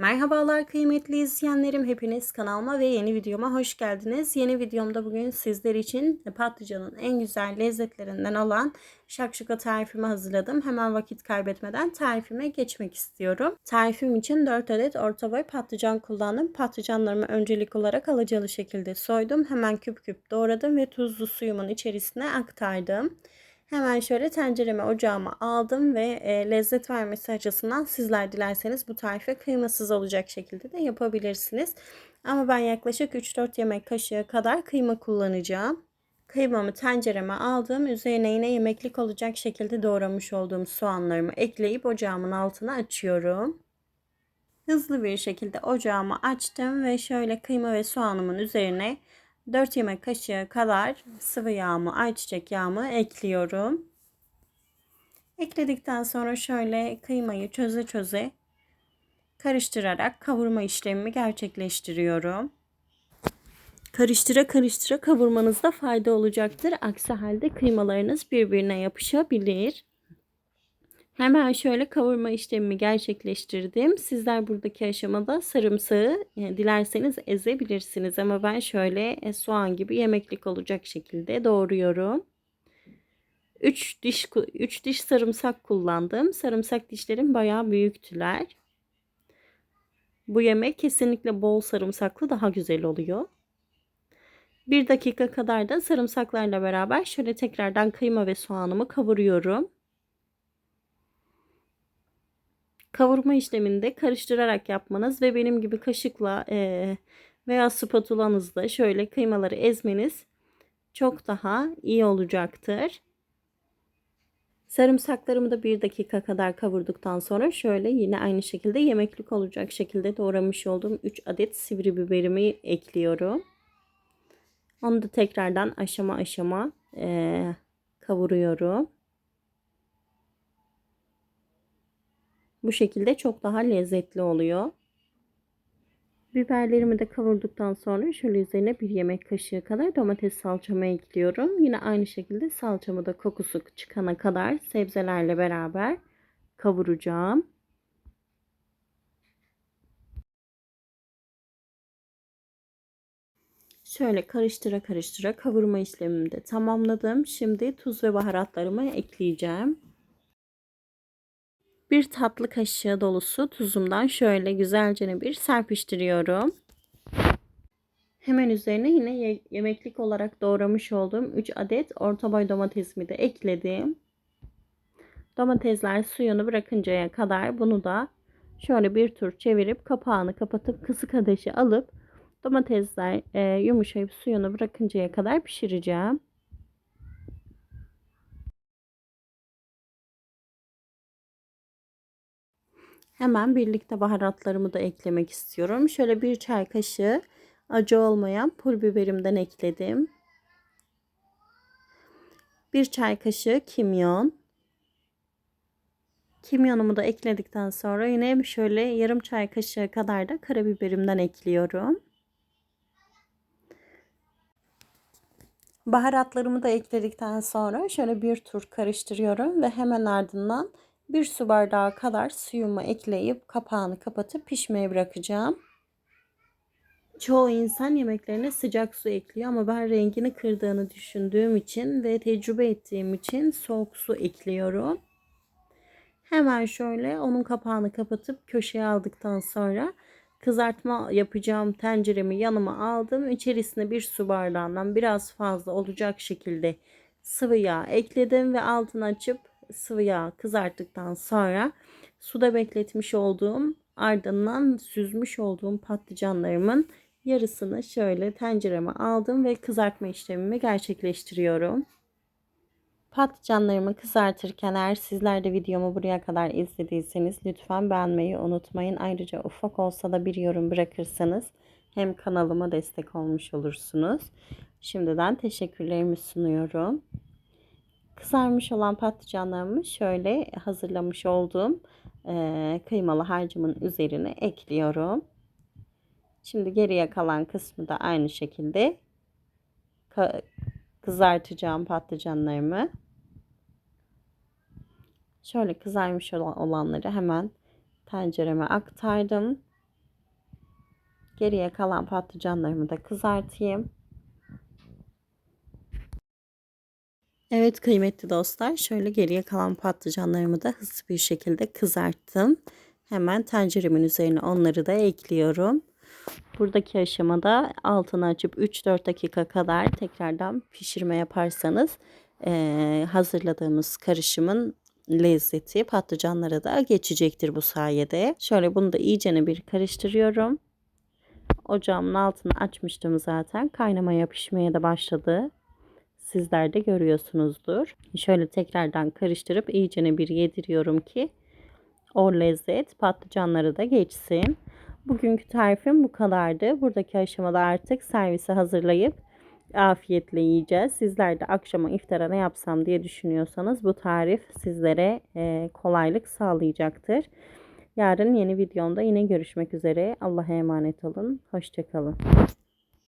Merhabalar kıymetli izleyenlerim. Hepiniz kanalıma ve yeni videoma hoş geldiniz. Yeni videomda bugün sizler için patlıcanın en güzel lezzetlerinden olan şakşuka tarifimi hazırladım. Hemen vakit kaybetmeden tarifime geçmek istiyorum. Tarifim için 4 adet orta boy patlıcan kullandım. Patlıcanlarımı öncelik olarak alacalı şekilde soydum. Hemen küp küp doğradım ve tuzlu suyumun içerisine aktardım. Hemen şöyle tencereme ocağıma aldım ve e, lezzet vermesi açısından sizler dilerseniz bu tarifi kıymasız olacak şekilde de yapabilirsiniz. Ama ben yaklaşık 3-4 yemek kaşığı kadar kıyma kullanacağım. Kıymamı tencereme aldım. Üzerine yine yemeklik olacak şekilde doğramış olduğum soğanlarımı ekleyip ocağımın altına açıyorum. Hızlı bir şekilde ocağımı açtım ve şöyle kıyma ve soğanımın üzerine 4 yemek kaşığı kadar sıvı yağımı, ayçiçek yağımı ekliyorum. Ekledikten sonra şöyle kıymayı çöze çöze karıştırarak kavurma işlemimi gerçekleştiriyorum. Karıştıra karıştıra kavurmanızda fayda olacaktır. Aksi halde kıymalarınız birbirine yapışabilir. Hemen şöyle kavurma işlemimi gerçekleştirdim. Sizler buradaki aşamada sarımsağı yani dilerseniz ezebilirsiniz ama ben şöyle e, soğan gibi yemeklik olacak şekilde doğruyorum. 3 diş 3 diş sarımsak kullandım. Sarımsak dişlerim bayağı büyüktüler. Bu yemek kesinlikle bol sarımsaklı daha güzel oluyor. Bir dakika kadar da sarımsaklarla beraber şöyle tekrardan kıyma ve soğanımı kavuruyorum. Kavurma işleminde karıştırarak yapmanız ve benim gibi kaşıkla e, veya spatulanızla şöyle kıymaları ezmeniz çok daha iyi olacaktır. Sarımsaklarımı da bir dakika kadar kavurduktan sonra şöyle yine aynı şekilde yemeklik olacak şekilde doğramış olduğum 3 adet sivri biberimi ekliyorum. Onu da tekrardan aşama aşama e, kavuruyorum. Bu şekilde çok daha lezzetli oluyor. Biberlerimi de kavurduktan sonra şöyle üzerine bir yemek kaşığı kadar domates salçamı ekliyorum. Yine aynı şekilde salçamı da kokusu çıkana kadar sebzelerle beraber kavuracağım. Şöyle karıştıra karıştıra kavurma işlemimi de tamamladım. Şimdi tuz ve baharatlarımı ekleyeceğim. Bir tatlı kaşığı dolusu tuzumdan şöyle güzelce bir serpiştiriyorum. Hemen üzerine yine yemeklik olarak doğramış olduğum 3 adet orta boy domatesimi de ekledim. Domatesler suyunu bırakıncaya kadar bunu da şöyle bir tur çevirip kapağını kapatıp kısık ateşe alıp domatesler e, yumuşayıp suyunu bırakıncaya kadar pişireceğim. Hemen birlikte baharatlarımı da eklemek istiyorum. Şöyle bir çay kaşığı acı olmayan pul biberimden ekledim. Bir çay kaşığı kimyon. Kimyonumu da ekledikten sonra yine şöyle yarım çay kaşığı kadar da karabiberimden ekliyorum. Baharatlarımı da ekledikten sonra şöyle bir tur karıştırıyorum ve hemen ardından bir su bardağı kadar suyumu ekleyip kapağını kapatıp pişmeye bırakacağım. Çoğu insan yemeklerine sıcak su ekliyor ama ben rengini kırdığını düşündüğüm için ve tecrübe ettiğim için soğuk su ekliyorum. Hemen şöyle onun kapağını kapatıp köşeye aldıktan sonra kızartma yapacağım tenceremi yanıma aldım. İçerisine bir su bardağından biraz fazla olacak şekilde sıvı yağ ekledim ve altını açıp sıvı yağ kızarttıktan sonra suda bekletmiş olduğum ardından süzmüş olduğum patlıcanlarımın yarısını şöyle tencereme aldım ve kızartma işlemimi gerçekleştiriyorum. Patlıcanlarımı kızartırken eğer sizler de videomu buraya kadar izlediyseniz lütfen beğenmeyi unutmayın. Ayrıca ufak olsa da bir yorum bırakırsanız hem kanalıma destek olmuş olursunuz. Şimdiden teşekkürlerimi sunuyorum. Kızarmış olan patlıcanlarımı şöyle hazırlamış olduğum e, kıymalı harcımın üzerine ekliyorum. Şimdi geriye kalan kısmı da aynı şekilde kızartacağım patlıcanlarımı. Şöyle kızarmış olanları hemen tencereme aktardım. Geriye kalan patlıcanlarımı da kızartayım. Evet kıymetli dostlar şöyle geriye kalan patlıcanlarımı da hızlı bir şekilde kızarttım. Hemen tenceremin üzerine onları da ekliyorum. Buradaki aşamada altını açıp 3-4 dakika kadar tekrardan pişirme yaparsanız e, hazırladığımız karışımın lezzeti patlıcanlara da geçecektir bu sayede. Şöyle bunu da iyicene bir karıştırıyorum. Ocağımın altını açmıştım zaten. Kaynamaya pişmeye de başladı. Sizler de görüyorsunuzdur. Şöyle tekrardan karıştırıp iyicene bir yediriyorum ki o lezzet patlıcanlara da geçsin. Bugünkü tarifim bu kadardı. Buradaki aşamada artık servise hazırlayıp afiyetle yiyeceğiz. Sizler de akşama iftara ne yapsam diye düşünüyorsanız bu tarif sizlere e, kolaylık sağlayacaktır. Yarın yeni videomda yine görüşmek üzere. Allah'a emanet olun. Hoşçakalın.